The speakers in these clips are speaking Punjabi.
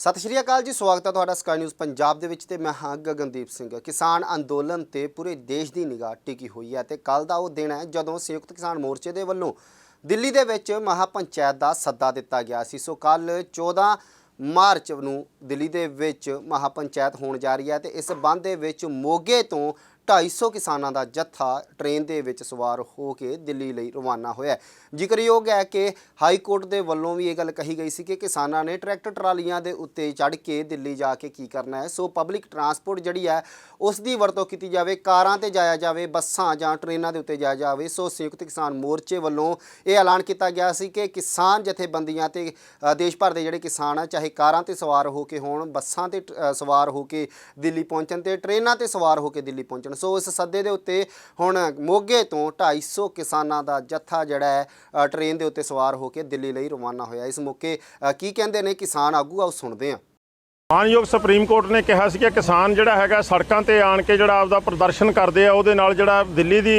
ਸਤਿ ਸ਼੍ਰੀ ਅਕਾਲ ਜੀ, ਸਵਾਗਤ ਹੈ ਤੁਹਾਡਾ ਸਕਾਈ ਨਿਊਜ਼ ਪੰਜਾਬ ਦੇ ਵਿੱਚ ਤੇ ਮੈਂ ਹਾਂ ਗਗਨਦੀਪ ਸਿੰਘ। ਕਿਸਾਨ ਅੰਦੋਲਨ ਤੇ ਪੂਰੇ ਦੇਸ਼ ਦੀ ਨਿਗਾਹ ਟਿਕੀ ਹੋਈ ਹੈ ਤੇ ਕੱਲ ਦਾ ਉਹ ਦਿਨ ਹੈ ਜਦੋਂ ਸੰਯੁਕਤ ਕਿਸਾਨ ਮੋਰਚੇ ਦੇ ਵੱਲੋਂ ਦਿੱਲੀ ਦੇ ਵਿੱਚ ਮਹਾ ਪੰਚਾਇਤ ਦਾ ਸੱਦਾ ਦਿੱਤਾ ਗਿਆ ਸੀ। ਸੋ ਕੱਲ 14 ਮਾਰਚ ਨੂੰ ਦਿੱਲੀ ਦੇ ਵਿੱਚ ਮਹਾ ਪੰਚਾਇਤ ਹੋਣ ਜਾ ਰਹੀ ਹੈ ਤੇ ਇਸ ਬੰਦ ਦੇ ਵਿੱਚ ਮੋਗੇ ਤੋਂ 250 ਕਿਸਾਨਾਂ ਦਾ ਜੱਥਾ ਟ੍ਰੇਨ ਦੇ ਵਿੱਚ ਸਵਾਰ ਹੋ ਕੇ ਦਿੱਲੀ ਲਈ ਰਵਾਨਾ ਹੋਇਆ ਜ਼ਿਕਰਯੋਗ ਹੈ ਕਿ ਹਾਈ ਕੋਰਟ ਦੇ ਵੱਲੋਂ ਵੀ ਇਹ ਗੱਲ ਕਹੀ ਗਈ ਸੀ ਕਿ ਕਿਸਾਨਾਂ ਨੇ ਟਰੈਕਟਰ ਟਰਾਲੀਆਂ ਦੇ ਉੱਤੇ ਚੜ੍ਹ ਕੇ ਦਿੱਲੀ ਜਾ ਕੇ ਕੀ ਕਰਨਾ ਹੈ। ਸੋ ਪਬਲਿਕ ਟਰਾਂਸਪੋਰਟ ਜਿਹੜੀ ਹੈ ਉਸ ਦੀ ਵਰਤੋਂ ਕੀਤੀ ਜਾਵੇ ਕਾਰਾਂ ਤੇ ਜਾਇਆ ਜਾਵੇ ਬੱਸਾਂ ਜਾਂ ਟ੍ਰੇਨਾਂ ਦੇ ਉੱਤੇ ਜਾਇਆ ਜਾਵੇ। ਸੋ ਸੰਯੁਕਤ ਕਿਸਾਨ ਮੋਰਚੇ ਵੱਲੋਂ ਇਹ ਐਲਾਨ ਕੀਤਾ ਗਿਆ ਸੀ ਕਿ ਕਿਸਾਨ ਜਥੇਬੰਦੀਆਂ ਤੇ ਦੇਸ਼ ਭਰ ਦੇ ਜਿਹੜੇ ਕਿਸਾਨ ਆ ਚਾਹੇ ਕਾਰਾਂ ਤੇ ਸਵਾਰ ਹੋ ਕੇ ਹੋਣ ਬੱਸਾਂ ਤੇ ਅ, ਸਵਾਰ ਹੋ ਕੇ ਦਿੱਲੀ ਪਹੁੰਚਣ ਤੇ ਟ੍ਰੇਨਾਂ ਤੇ ਸਵਾਰ ਹੋ ਕੇ ਦਿੱਲੀ ਪਹੁੰਚਣ ਸੋ ਇਸ ਸੱਦੇ ਦੇ ਉੱਤੇ ਹੁਣ ਮੋਗੇ ਤੋਂ 250 ਕਿਸਾਨਾਂ ਦਾ ਜੱਥਾ ਜਿਹੜਾ ਹੈ ਅ, ਟ੍ਰੇਨ ਦੇ ਉੱਤੇ ਸਵਾਰ ਹੋ ਕੇ ਦਿੱਲੀ ਲਈ ਰਵਾਨਾ ਹੋਇਆ। ਇਸ ਮੌਕੇ ਕੀ ਕਹਿੰਦੇ ਨੇ ਕਿਸਾਨ? ਆਗੂ ਆਓ ਸੁਣਦੇ ਹਾਂ। ਮਾਨਯੋਗ ਸੁਪਰੀਮ ਕੋਰਟ ਨੇ ਕਿਹਾ ਸੀ ਕਿ ਕਿਸਾਨ ਜਿਹੜਾ ਹੈਗਾ ਸੜਕਾਂ ਤੇ ਆਣ ਕੇ ਜਿਹੜਾ ਆਪਦਾ ਪ੍ਰਦਰਸ਼ਨ ਕਰਦੇ ਆ ਉਹਦੇ ਨਾਲ ਜਿਹੜਾ ਦਿੱਲੀ ਦੀ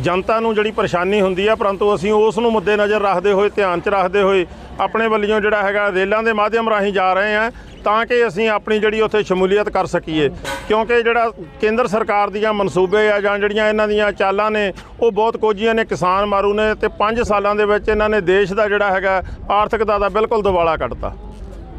ਜਨਤਾ ਨੂੰ ਜਿਹੜੀ ਪਰੇਸ਼ਾਨੀ ਹੁੰਦੀ ਆ, ਪਰੰਤੂ ਅਸੀਂ ਉਸ ਨੂੰ ਮੁੱਦੇ ਨਜ਼ਰ ਰੱਖਦੇ ਹੋਏ, ਧਿਆਨ 'ਚ ਰੱਖਦੇ ਹੋਏ ਆਪਣੇ ਵੱਲੋਂ ਜਿਹੜਾ ਹੈਗਾ ਰੇਲਾਂ ਦੇ ਮਾਧਿਅਮ ਰਾਹੀਂ ਜਾ ਰਹੇ ਆ, ਤਾਂ ਕਿ ਅਸੀਂ ਆਪਣੀ ਜਿਹੜੀ ਉੱਥੇ ਸ਼ਮੂਲੀਅਤ ਕਰ ਸਕੀਏ। ਕਿਉਂਕਿ ਜਿਹੜਾ ਕੇਂਦਰ ਸਰਕਾਰ ਦੀਆਂ ਮਨਸੂਬੇ ਆ ਜਾਂ ਜਿਹੜੀਆਂ ਇਹਨਾਂ ਦੀਆਂ ਚਾਲਾਂ ਨੇ, ਉਹ ਬਹੁਤ ਕੋਝੀਆਂ ਨੇ ਕਿਸਾਨ ਮਾਰੂ ਨੇ ਤੇ 5 ਸਾਲਾਂ ਦੇ ਵਿੱਚ ਇਹਨਾਂ ਨੇ ਦੇਸ਼ ਦਾ ਜਿਹੜਾ ਹੈਗਾ ਆਰਥਿਕਤਾ ਦਾ ਬਿਲਕੁਲ ਦਿਵਾਲਾ ਕੱਢਤਾ।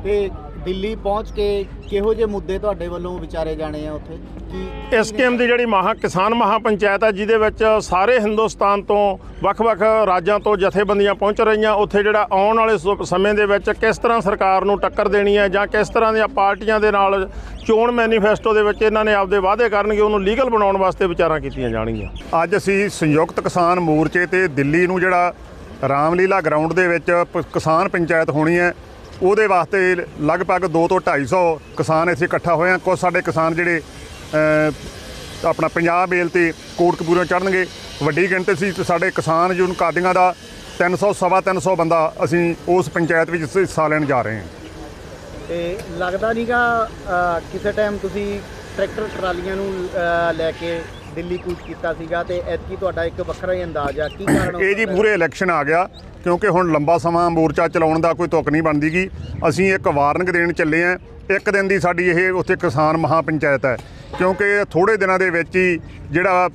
ਤੇ ਦਿੱਲੀ ਪਹੁੰਚ ਕੇ ਕਿਹੋ ਜਿਹੇ ਮੁੱਦੇ ਤੁਹਾਡੇ ਵੱਲੋਂ ਵਿਚਾਰੇ ਜਾਣੇ ਆ ਉੱਥੇ? ਕੀ ਇਸ ਸਕੀਮ ਦੀ ਜਿਹੜੀ ਮਹਾ ਕਿਸਾਨ ਮਹਾ ਪੰਚਾਇਤ ਹੈ ਜਿਹਦੇ ਵਿੱਚ ਸਾਰੇ ਹਿੰਦੁਸਤਾਨ ਤੋਂ ਵੱਖ-ਵੱਖ ਰਾਜਾਂ ਤੋਂ ਜਥੇਬੰਦੀਆਂ ਪਹੁੰਚ ਰਹੀਆਂ। ਉੱਥੇ ਜਿਹੜਾ ਆਉਣ ਵਾਲੇ ਸ- ਸਮੇਂ ਦੇ ਵਿੱਚ ਕਿਸ ਤਰ੍ਹਾਂ ਸਰਕਾਰ ਨੂੰ ਟੱਕਰ ਦੇਣੀ ਹੈ ਜਾਂ ਕਿਸ ਤਰ੍ਹਾਂ ਦੀਆਂ ਪਾਰਟੀਆਂ ਦੇ ਨਾਲ ਚੋਣ ਮੈਨੀਫੈਸਟੋ ਦੇ ਵਿੱਚ ਇਹਨਾਂ ਨੇ ਆਪਦੇ ਵਾਅਦੇ ਕਰਨਗੇ ਉਹਨੂੰ ਲੀਗਲ ਬਣਾਉਣ ਵਾਸਤੇ ਵਿਚਾਰਾਂ ਕੀਤੀਆਂ ਜਾਣਗੀਆਂ। ਅੱਜ ਅਸੀਂ ਸੰਯੁਕਤ ਕਿਸਾਨ ਮੋਰਚੇ ਤੇ ਦਿੱਲੀ ਨੂੰ ਜਿਹੜਾ ਰਾਮਲੀਲਾ ਗਰਾਊਂਡ ਦੇ ਵਿੱਚ ਪ- ਕਿਸਾਨ ਪੰਚਾਇਤ ਹੋਣੀ ਹੈ ਉਹਦੇ ਵਾਸਤੇ ਲਗਭਗ 2 ਤੋਂ 250 ਕਿਸਾਨ ਇੱਥੇ ਇਕੱਠਾ ਹੋਏ ਆ। ਕੁਝ ਸਾਡੇ ਕਿਸਾਨ ਜਿਹੜੇ ਆਪਣਾ ਪੰਜਾਬ ਮੇਲ ਤੇ ਕੋਟਕਪੂਰਾ ਚੜਨਗੇ ਵੱਡੀ ਗਿਣਤੀ ਸੀ ਸਾਡੇ ਕਿਸਾਨ ਯੂਨ ਕਾਦੀਆਂ ਦਾ 300 ਸਵਾ 300 ਬੰਦਾ ਅਸੀਂ ਉਸ ਪੰਚਾਇਤ ਵਿੱਚ ਹਿੱਸਾ ਲੈਣ ਜਾ ਰਹੇ ਹਾਂ। ਤੇ ਲੱਗਦਾ ਨਹੀਂਗਾ ਕਿਸੇ ਟਾਈਮ ਤੁਸੀਂ ਟਰੈਕਟਰ ਟਰਾਲੀਆਂ ਨੂੰ ਅ, ਲੈ ਕੇ ਦਿੱਲੀ ਕੂਚ ਕੀਤਾ ਸੀਗਾ ਤੇ ਐਤਕੀ ਤੁਹਾਡਾ ਇੱਕ ਵੱਖਰਾ ਹੀ ਅੰਦਾਜ਼ ਆ। ਕੀ ਕਾਰਨ ਇਹ ਜੀ? ਪੂਰੇ ਇਲੈਕਸ਼ਨ ਆ ਗਿਆ ਕਿਉਂਕਿ ਹੁਣ ਲੰਬਾ ਸਮਾਂ ਮੋਰਚਾ ਚਲਾਉਣ ਦਾ ਕੋਈ ਤੁਕ ਨਹੀਂ ਬਣਦੀਗੀ ਅਸੀਂ ਇੱਕ ਵਾਰਨਿੰਗ ਦੇਣ ਚੱਲੇ ਆਂ। ਇੱਕ ਦਿਨ ਦੀ ਸਾਡੀ ਇਹ ਉੱਥੇ ਕਿਸਾਨ ਮਹਾ ਪੰਚਾਇਤ ਹੈ ਕਿਉਂਕਿ ਥੋੜੇ ਦਿਨਾਂ ਦੇ ਵਿੱਚ ਹੀ ਜਿਹੜਾ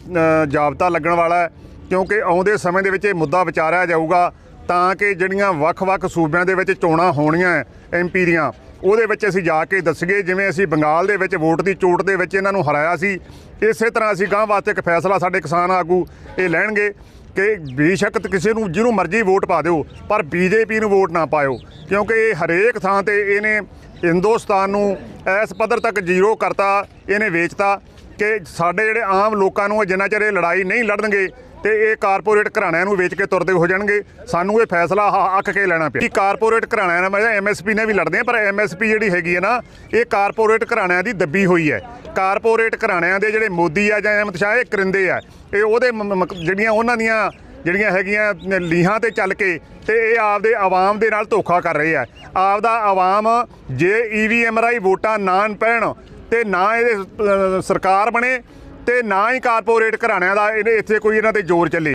ਜਾਬਤਾ ਲੱਗਣ ਵਾਲਾ ਹੈ ਕਿਉਂਕਿ ਆਉਂਦੇ ਸਮੇਂ ਦੇ ਵਿੱਚ ਇਹ ਮੁੱਦਾ ਵਿਚਾਰਿਆ ਜਾਊਗਾ ਤਾਂ ਕਿ ਜਿਹੜੀਆਂ ਵੱਖ-ਵੱਖ ਸੂਬਿਆਂ ਦੇ ਵਿੱਚ ਚੋਣਾਂ ਹੋਣੀਆਂ ਐਮਪੀ ਦੀਆਂ ਉਹਦੇ ਵਿੱਚ ਅਸੀਂ ਜਾ ਕੇ ਦੱਸੀਏ, ਜਿਵੇਂ ਅਸੀਂ ਬੰਗਾਲ ਦੇ ਵਿੱਚ ਵੋਟ ਦੀ ਚੋਟ ਦੇ ਵਿੱਚ ਇਹਨਾਂ ਨੂੰ ਹਰਾਇਆ ਸੀ, ਇਸੇ ਤਰ੍ਹਾਂ ਅਸੀਂ ਗਾਂ ਵਾਸਤੇ ਇੱਕ ਫੈਸਲਾ ਸਾਡੇ ਕਿਸਾਨ ਆਗੂ ਇਹ ਲੈਣਗੇ ਕਿ ਬੇਸ਼ੱਕ ਕਿਸੇ ਨੂੰ, ਜਿਹਨੂੰ ਮਰਜ਼ੀ ਵੋਟ ਪਾ ਦਿਓ, ਪਰ ਬੀਜੇਪੀ ਨੂੰ ਵੋਟ ਨਾ ਪਾਇਓ, ਕਿਉਂਕਿ ਇਹ ਹਰੇਕ ਥਾਂ ਤੇ ਇਹਨੇ ਹਿੰਦੁਸਤਾਨ ਨੂੰ ਇਸ ਪੱਧਰ ਤੱਕ ਜ਼ੀਰੋ ਕਰਤਾ, ਇਹਨੇ ਵੇਚਤਾ ਕਿ ਸਾਡੇ ਜਿਹੜੇ ਆਮ ਲੋਕਾਂ ਨੂੰ ਜਿੰਨਾ ਚਿਰ ਇਹ ਲੜਾਈ ਨਹੀਂ ਲੜਨਗੇ ਤੇ ਇਹ ਕਾਰਪੋਰੇਟ ਘਰਾਣਿਆਂ ਨੂੰ ਵੇਚ ਕੇ ਤੁਰਦੇ ਹੋ ਜਾਣਗੇ। ਸਾਨੂੰ ਇਹ ਫੈਸਲਾ ਹ- ਅੱਕ ਕੇ ਲੈਣਾ ਪਿਆ। ਕਿ ਕਾਰਪੋਰੇਟ ਘਰਾਣਿਆਂ ਨਾਲ ਮੈਂ ਐਮਐਸਪੀ ਨੇ ਵੀ ਲੜਦੇ ਆ ਪਰ ਐਮਐਸਪੀ ਜਿਹੜੀ ਹੈਗੀ ਹੈ ਨਾ, ਇਹ ਕਾਰਪੋਰੇਟ ਘਰਾਣਿਆਂ ਦੀ ਦੱਬੀ ਹੋਈ ਹੈ। ਕਾਰਪੋਰੇਟ ਘਰਾਣਿਆਂ ਦੇ ਜਿਹੜੇ ਮੋਦੀ ਆ ਜਾਂ ਅਮਿਤ ਸ਼ਾਹ, ਇਹ ਕਰਿੰਦੇ ਆ। ਇਹ ਉਹਦੇ ਮ- ਜਿਹੜੀਆਂ ਉਹਨਾਂ ਦੀਆਂ, ਜਿਹੜੀਆਂ ਹੈਗੀਆਂ ਲੀਹਾਂ ਤੇ ਚੱਲ ਕੇ, ਤੇ ਇਹ ਆਪਦੇ ਆਵਾਮ ਦੇ ਨਾਲ ਧੋਖਾ ਕਰ ਰਹੇ ਆ। ਆਪਦਾ ਆਵਾਮ ਜੇ ਈਵੀਐਮ ਰਾਈ ਵੋਟਾਂ ਨਾ ਪੈਣ ਤੇ ਨਾ ਇਹਦੇ ਸਰਕਾਰ ਬਣੇ ਤੇ ਨਾ ਹੀ ਕਾਰਪੋਰੇਟ ਘਰਾਣਿਆਂ ਦਾ ਇਹਨੇ ਇੱਥੇ ਕੋਈ ਇਹਨਾਂ ਤੇ ਜ਼ੋਰ ਚੱਲੇ।